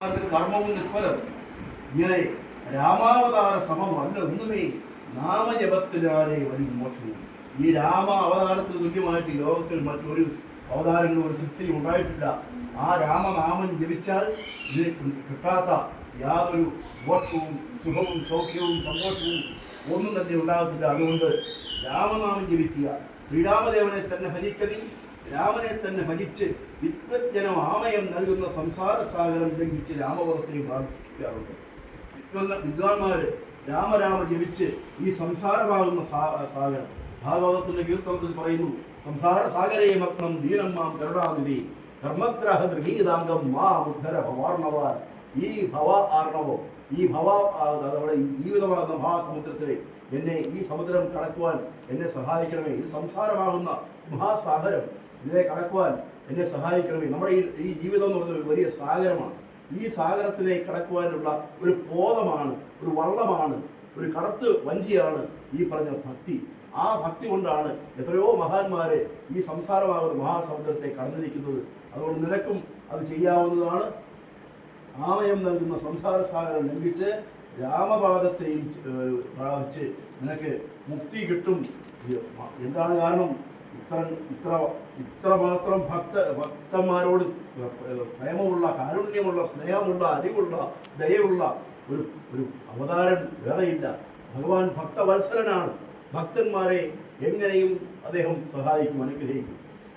അവർക്ക് കർമ്മവും നിഷ്ഫലം ഇങ്ങനെ രാമാവതാര സമമല്ല ഒന്നുമേ നാമജപത്തിനാലേ വരും മോക്ഷവും. ഈ രാമ അവതാരത്തിന് തുല്യമായിട്ട് ലോകത്തിൽ മറ്റൊരു അവതാരങ്ങളും ഒരു സൃഷ്ടിയും ഉണ്ടായിട്ടില്ല. ആ രാമനാമം ജപിച്ചാൽ ഇതിന് കിട്ടാത്ത യാതൊരു മോക്ഷവും സുഖവും സൗഖ്യവും സന്തോഷവും ഒന്നും തന്നെ ഉണ്ടാകത്തില്ല. അതുകൊണ്ട് രാമനാമം ജപിക്കുക. ശ്രീരാമദേവനെ തന്നെ ഭജിക്കതി. രാമനെ തന്നെ ഭജിച്ച് വിദ്വജ്ജനം ആമയം നൽകുന്ന സംസാര സാഗരം ലംഘിച്ച് രാമപദത്തെ പ്രാർത്ഥിക്കാറുണ്ട്. വിദ്വാൻമാര് രാമരാമ ജപിച്ച് ഈ സംസാരമാകുന്ന സാഗരം. ഭാഗവതത്തിന്റെ കീർത്തനത്തിൽ പറയുന്നു സംസാര സാഗരേ മഗ്നം ദീനം മാം കരുണാനിധി ഗൃഹീതാംഗം മാ ഉദ്ധര ഭവാർണവാൻ. ഈ ഭവ ആർണവോ ഈ ഭവ നമ്മുടെ ജീവിതമാകുന്ന മഹാസമുദ്രത്തിലെ എന്നെ ഈ സമുദ്രം കടക്കുവാൻ എന്നെ സഹായിക്കണമേ. ഇത് സംസാരമാകുന്ന മഹാസാഗരം. ഇതിനെ കടക്കുവാൻ എന്നെ സഹായിക്കണമേ. നമ്മുടെ ഈ ഈ ജീവിതം എന്ന് പറയുന്നത് ഒരു വലിയ സാഗരമാണ്. ഈ സാഗരത്തിനെ കടക്കുവാനുള്ള ഒരു ബോധമാണ് ഒരു വള്ളമാണ് ഒരു കടത്ത് വഞ്ചിയാണ് ഈ പറഞ്ഞ ഭക്തി. ആ ഭക്തി കൊണ്ടാണ് എത്രയോ മഹാന്മാരെ ഈ സംസാരമാകുന്ന മഹാസമുദ്രത്തെ കടന്നിരിക്കുന്നത്. അതുകൊണ്ട് നിനക്കും അത് ചെയ്യാവുന്നതാണ്. ആമയം നൽകുന്ന സംസാര സാഗരം ലംഘിച്ച് രാമപാദത്തെയും പ്രാപിച്ച് നിനക്ക് മുക്തി കിട്ടും. എന്താണ് കാരണം? ഇത്ര ഇത്ര ഇത്രമാത്രം ഭക്ത ഭക്തന്മാരോട് പ്രേമമുള്ള കാരുണ്യമുള്ള സ്നേഹമുള്ള അറിവുള്ള ദയവുള്ള ഒരു ഒരു അവതാരൻ വേറെയില്ല. ഭഗവാൻ ഭക്തവത്സരനാണ് ഭക്തന്മാരെ എങ്ങനെയും അദ്ദേഹം സഹായിക്കും അനുഗ്രഹിക്കും.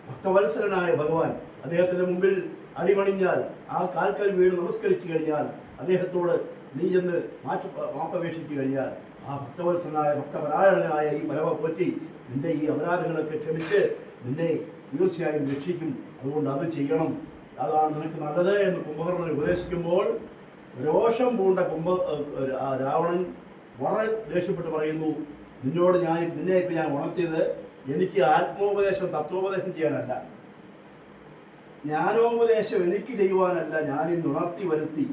ഭക്തവത്സരനായ ഭഗവാൻ അദ്ദേഹത്തിന്റെ മുമ്പിൽ അടിമണിഞ്ഞാൽ ആ കാൽക്കൽ വീണ് നമസ്കരിച്ചു കഴിഞ്ഞാൽ അദ്ദേഹത്തോട് നീ ചെന്ന് മാറ്റി മാപ്പപേക്ഷിച്ചു കഴിഞ്ഞാൽ ആ ഭക്തവത്സരനായ ഭക്തപരായണനായ ഈ പരമ പോറ്റി നിന്റെ ഈ അപരാധങ്ങളൊക്കെ ക്ഷമിച്ച് നിന്നെ തീർച്ചയായും രക്ഷിക്കും. അതുകൊണ്ട് അത് ചെയ്യണം. അതാണ് നിനക്ക് നല്ലത് എന്ന് കുംഭകർണൻ ഉപദേശിക്കുമ്പോൾ രോഷം പൂണ്ട കുംഭ രാവണൻ വളരെ ദേഷ്യപ്പെട്ട് പറയുന്നു നിന്നോട് ഞാൻ നിന്നെ ഇപ്പം ഞാൻ ഉണർത്തിയത് എനിക്ക് ആത്മോപദേശം തത്വോപദേശം ചെയ്യാനല്ല. ജ്ഞാനോപദേശം എനിക്ക് ചെയ്യുവാനല്ല ഞാൻ ഉണർത്തി വരുത്തി.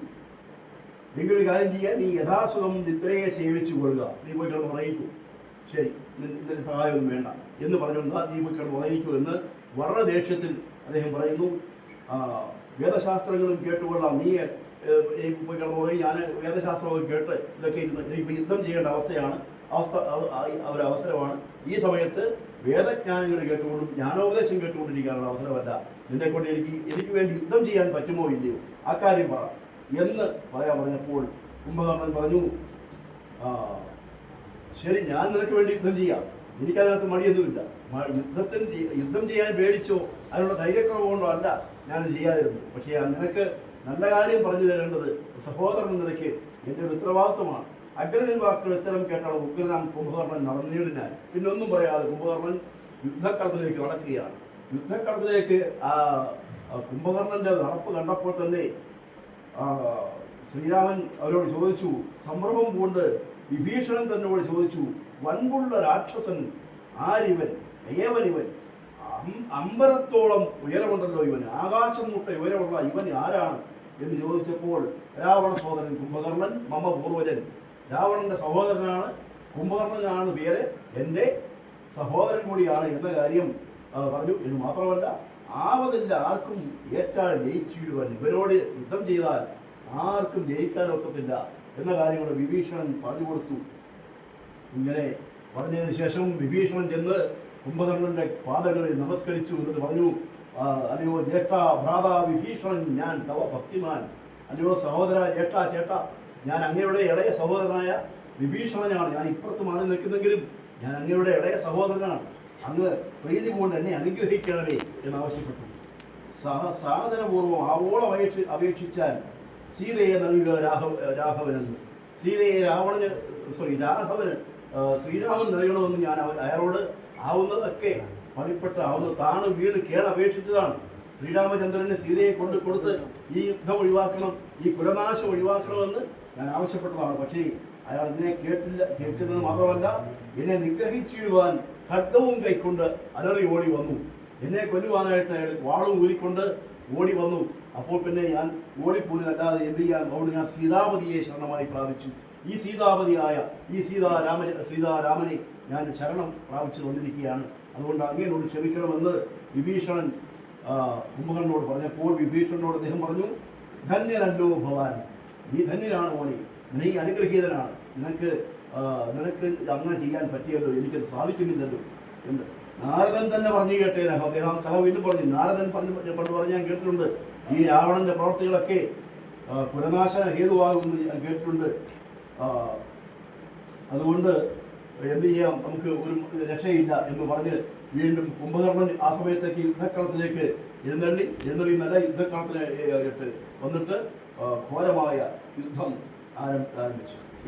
എങ്കിലൊരു കാര്യം ചെയ്യുക നീ യഥാസുഖം നിദ്രയെ സേവിച്ചു കൊള്ളുക. നീ പോയി കിടന്ന് ശരി ഇതിന്റെ സഹായമൊന്നും വേണ്ട എന്ന് പറഞ്ഞുകൊണ്ട് ആ പോയി കിടന്ന് എന്ന് വളരെ ദേഷ്യത്തിൽ അദ്ദേഹം പറയുന്നു. വേദശാസ്ത്രങ്ങളും കേട്ടുകൊള്ളാം. നീ എനിക്ക് പോയി കിടന്ന് ഉറങ്ങി. ഞാൻ വേദശാസ്ത്രമൊക്കെ കേട്ട് ഇതൊക്കെ ഇരുന്ന് എനിക്ക് യുദ്ധം ചെയ്യേണ്ട അവസ്ഥയാണ്. അവസ്ഥ ഒരു അവസരമാണ്. ഈ സമയത്ത് വേദജ്ഞാനങ്ങൾ കേട്ടുകൊണ്ടും ജ്ഞാനോപദേശം കേട്ടുകൊണ്ടിരിക്കാനുള്ള അവസരമല്ല. നിന്നെ കൊണ്ട് എനിക്ക് എനിക്ക് വേണ്ടി യുദ്ധം ചെയ്യാൻ പറ്റുമോ ഇല്ലയോ? ആ കാര്യം പറ എന്ന് പറയാൻ പറഞ്ഞപ്പോൾ കുംഭകർണൻ പറഞ്ഞു ശരി ഞാൻ നിനക്ക് വേണ്ടി യുദ്ധം ചെയ്യാം. എനിക്കതിനകത്ത് മടിയൊന്നുമില്ല. യുദ്ധത്തിന് യുദ്ധം ചെയ്യാൻ പേടിച്ചോ? അതിനുള്ള ധൈര്യക്കുറവുകൊണ്ടോ അല്ല ഞാൻ ചെയ്യാതിരുന്നു പക്ഷേ നിനക്ക് നല്ല കാര്യം പറഞ്ഞു തരേണ്ടത് സഹോദരൻ നിനക്ക് എന്റെ ഒരു ഉത്തരവാദിത്വമാണ്. അഗ്രഹൻ വാക്കുകൾ ഇത്തരം കേട്ടാണ് ഉഗ്രനാം കുംഭകർണൻ നടന്നിടിനാൽ പിന്നെ ഒന്നും പറയാതെ കുംഭകർണൻ യുദ്ധക്കളത്തിലേക്ക് നടക്കുകയാണ് യുദ്ധക്കളത്തിലേക്ക് ആ കുംഭകർണന്റെ നടപ്പ് കണ്ടപ്പോൾ തന്നെ ശ്രീരാമൻ അവരോട് ചോദിച്ചു സംഭ്രമം കൊണ്ട് വിഭീഷണൻ തന്നോട് ചോദിച്ചു വൻപുള്ള രാക്ഷസൻ ആരിവൻ? ഏവനിവൻ അമ്പരത്തോളം ഉയരമുണ്ടല്ലോ ഇവൻ ആകാശം മുട്ട ഉയരമുള്ള ഇവൻ ആരാണ്? എന്ന് ചോദിച്ചപ്പോൾ രാവണ സഹോദരൻ കുംഭകർണൻ മമ പൂർവജൻ രാവണന്റെ സഹോദരനാണ് കുംഭകർണനാണ് പേര്. എന്റെ സഹോദരൻ കൂടിയാണ് എന്ന കാര്യം പറഞ്ഞു. എന്ന് മാത്രമല്ല ആവതില്ല ആർക്കും ഏറ്റാൽ ജയിച്ചിടുവാൻ. ഇവനോട് യുദ്ധം ചെയ്താൽ ആർക്കും ജയിക്കാൻ ഒക്കത്തില്ല എന്ന കാര്യങ്ങൾ വിഭീഷണൻ പറഞ്ഞു കൊടുത്തു. ഇങ്ങനെ പറഞ്ഞതിന് ശേഷം വിഭീഷണൻ ചെന്ന് കുംഭകർണന്റെ പാദങ്ങളിൽ നമസ്കരിച്ചു എന്നിട്ട് പറഞ്ഞു "ആ, അല്ലയോ ജ്യേഷ്ഠ ഭ്രാത വിഭീഷണൻ ഞാൻ തവ ഭക്തിമാൻ. അല്ലയോ സഹോദര ജ്യേഷ്ഠ ചേട്ട ഞാൻ അങ്ങയുടെ ഇളയ സഹോദരനായ വിഭീഷണനാണ്. ഞാൻ ഇപ്പുറത്ത് മാറി നിൽക്കുന്നെങ്കിലും ഞാൻ അങ്ങയുടെ ഇളയ സഹോദരനാണ്. അങ്ങ് പ്രീതി കൊണ്ട് എന്നെ അനുഗ്രഹിക്കണമേ എന്നാവശ്യപ്പെട്ടു. സഹ സാധനപൂർവം ആവോളം അപേക്ഷ അപേക്ഷിച്ചാൽ സീതയെ നൽകുക രാഘവ രാഘവനെന്ന്. സീതയെ രാവണന് സോറി രാഘവന് ശ്രീരാമൻ നൽകണമെന്ന് ഞാൻ അയാളോട് ആവുന്നതൊക്കെ പണിപ്പെട്ട് ആവുന്ന താണ് വീണ് കേണപേക്ഷിച്ചതാണ് ശ്രീരാമചന്ദ്രന് സീതയെ കൊണ്ട് കൊടുത്ത് ഈ യുദ്ധം ഒഴിവാക്കണം ഈ കുലനാശം ഒഴിവാക്കണമെന്ന് ഞാൻ ആവശ്യപ്പെട്ടതാണ്. പക്ഷേ അയാൾ എന്നെ കേട്ടില്ല കേൾക്കുന്നത് മാത്രമല്ല എന്നെ നിഗ്രഹിച്ചിടുവാൻ ഖഡ്ഗവും കൈക്കൊണ്ട് അലറി ഓടി വന്നു. എന്നെ കൊല്ലുവാനായിട്ട് അയാൾ വാളും ഊരിക്കൊണ്ട് ഓടി വന്നു. അപ്പോൾ പിന്നെ ഞാൻ ഓടിപ്പോലല്ലാതെ എന്ത് ചെയ്യാൻ? അവിടെ ഞാൻ സീതാപതിയെ ശരണമായി പ്രാപിച്ചു. ഈ സീതാപതിയായ ഈ സീതാരാമ സീതാരാമനെ ഞാൻ ശരണം പ്രാപിച്ചു വന്നിരിക്കുകയാണ്. അതുകൊണ്ട് അങ്ങേനോട് ക്ഷമിക്കണമെന്ന് വിഭീഷണൻ കുംഭകണ്ണനോട് പറഞ്ഞപ്പോൾ വിഭീഷണനോട് അദ്ദേഹം പറഞ്ഞു ധന്യനല്ലോ ഭവാൻ നീ ധന്യനാണ് മോനെ. നീ അനുഗ്രഹീതനാണ്. നിനക്ക് നിനക്ക് അങ്ങനെ ചെയ്യാൻ പറ്റിയല്ലോ. എനിക്കത് സാധിക്കുന്നില്ലല്ലോ. എന്ന് നാരദൻ തന്നെ പറഞ്ഞു കേട്ടേ അദ്ദേഹം കഥ വീണ്ടും പറഞ്ഞു. നാരദൻ പറഞ്ഞു പണ്ട് പറഞ്ഞ് ഞാൻ കേട്ടിട്ടുണ്ട്. ഈ രാവണന്റെ പ്രവർത്തികളൊക്കെ കുലനാശന ഹേതുവാകുമെന്ന് ഞാൻ കേട്ടിട്ടുണ്ട്. അതുകൊണ്ട് എന്ത് ചെയ്യാം? നമുക്ക് ഒരു രക്ഷയില്ല എന്ന് പറഞ്ഞ് വീണ്ടും കുംഭകർണൻ ആ സമയത്തേക്ക് യുദ്ധക്കളത്തിലേക്ക് എഴുന്നള്ളി എഴുന്നള്ളി നല്ല യുദ്ധക്കളത്തിന് വന്നിട്ട് ഘോരമായ യുദ്ധം ആരം- ആരംഭിച്ചു.